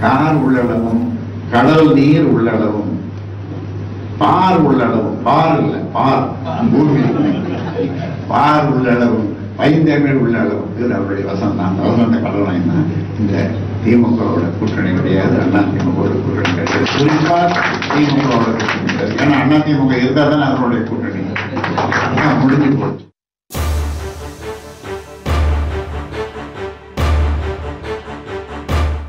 Car உள்ளளவும்? கடல் நீர் உள்ளளவும். பார் உள்ளளவும். பார் இல்ல பார். பூமி. பார் உள்ளளவும். பைந்தமிழ் உள்ள அளவுக்கு அவருடைய வசனம். தான் வசந்த கடலாம் என்ன? இந்த திமுகவோட கூட்டணி கிடையாது. அண்ணா திமுகவோட கூட்டணி கிடையாது. குறிப்பாக திமுகவோட கூட்டணி கிடையாது. ஏன்னா அண்ணா திமுக இருந்தால் தான் அவருடைய கூட்டணி. முடிஞ்சு போச்சு.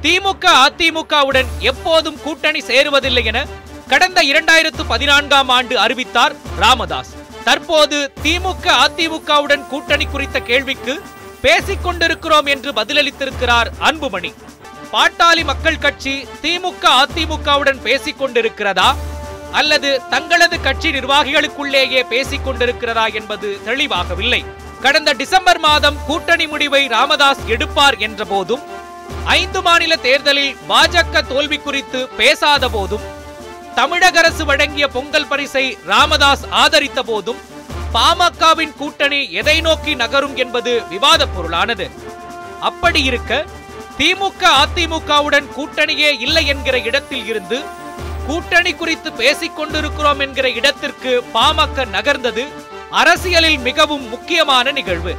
திமுக அதிமுகவுடன் எப்போதும் கூட்டணி சேருவதில்லை என கடந்த இரண்டாயிரத்து பதினான்காம் ஆண்டு அறிவித்தார் ராமதாஸ். தற்போது திமுக அதிமுகவுடன் கூட்டணி குறித்த கேள்விக்கு பேசிக் கொண்டிருக்கிறோம் என்று பதிலளித்திருக்கிறார் அன்புமணி. பாட்டாளி மக்கள் கட்சி திமுக அதிமுகவுடன் பேசிக் கொண்டிருக்கிறதா? அல்லது தங்களது கட்சி நிர்வாகிகளுக்குள்ளேயே பேசிக் கொண்டிருக்கிறதா என்பது தெளிவாகவில்லை. கடந்த டிசம்பர் மாதம் கூட்டணி முடிவை ராமதாஸ் எடுப்பார் என்ற போதும் ஐந்து மாநில தேர்தலில் பாஜக தோல்வி குறித்து பேசாத போதும் தமிழக அரசு வழங்கிய பொங்கல் பரிசை ராமதாஸ் ஆதரித்த போதும் பாமகவின் கூட்டணி எதை நோக்கி நகரும் என்பது விவாத பொருளானது. அப்படி இருக்க திமுக அதிமுகவுடன் கூட்டணியே இல்லை என்கிற இடத்தில் இருந்து கூட்டணி குறித்து பேசிக் கொண்டிருக்கிறோம் என்கிற இடத்திற்கு பாமக நகர்ந்தது அரசியலில் மிகவும் முக்கியமான நிகழ்வு.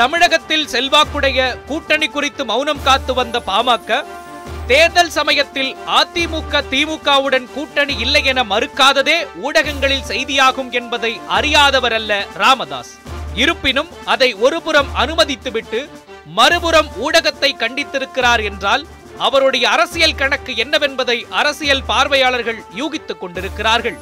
தமிழகத்தில் செல்வாக்குடைய கூட்டணி குறித்து மௌனம் காத்து வந்த பாமக தேர்தல் சமயத்தில் அதிமுக திமுகவுடன் கூட்டணி இல்லை என மறுக்காததே ஊடகங்களில் செய்தியாகும் என்பதை அறியாதவர் அல்ல ராமதாஸ். இருப்பினும் அதை ஒருபுறம் அனுமதித்துவிட்டு மறுபுறம் ஊடகத்தை கண்டித்திருக்கிறார் என்றால் அவருடைய அரசியல் கணக்கு என்னவென்பதை அரசியல் பார்வையாளர்கள் யூகித்துக் கொண்டிருக்கிறார்கள்.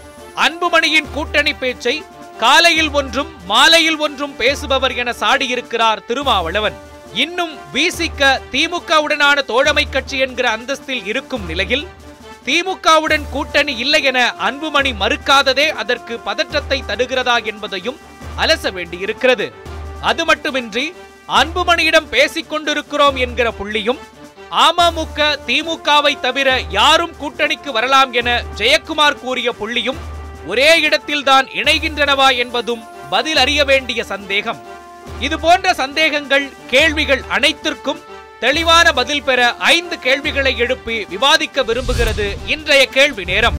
அன்புமணியின் கூட்டணி பேச்சை காலையில் ஒன்றும் மாலையில் ஒன்றும் பேசுபவர் என சாடியிருக்கிறார் திருமாவளவன். இன்னும் விசிக திமுகவுடனான தோழமை கட்சி என்கிற அந்தஸ்தில் இருக்கும் நிலையில் திமுகவுடன் கூட்டணி இல்லை என அன்புமணி மறுக்காததே அதற்கு பதற்றத்தை தருகிறதா என்பதையும் அலச வேண்டியிருக்கிறது. அது மட்டுமின்றி அன்புமணியிடம் பேசிக் கொண்டிருக்கிறோம் என்கிற புள்ளியும் அமமுக திமுகவை தவிர யாரும் கூட்டணிக்கு வரலாம் என ஜெயக்குமார் கூறிய புள்ளியும் ஒரே இடத்தில்தான் இணைகின்றனவா என்பதும் பதில் அறிய வேண்டிய சந்தேகம். இது போன்ற சந்தேகங்கள் கேள்விகள் அனைத்திற்கும் தெளிவான பதில் பெற ஐந்து கேள்விகளை எழுப்பி விவாதிக்க விரும்புகிறது இன்றைய கேள்வி நேரம்.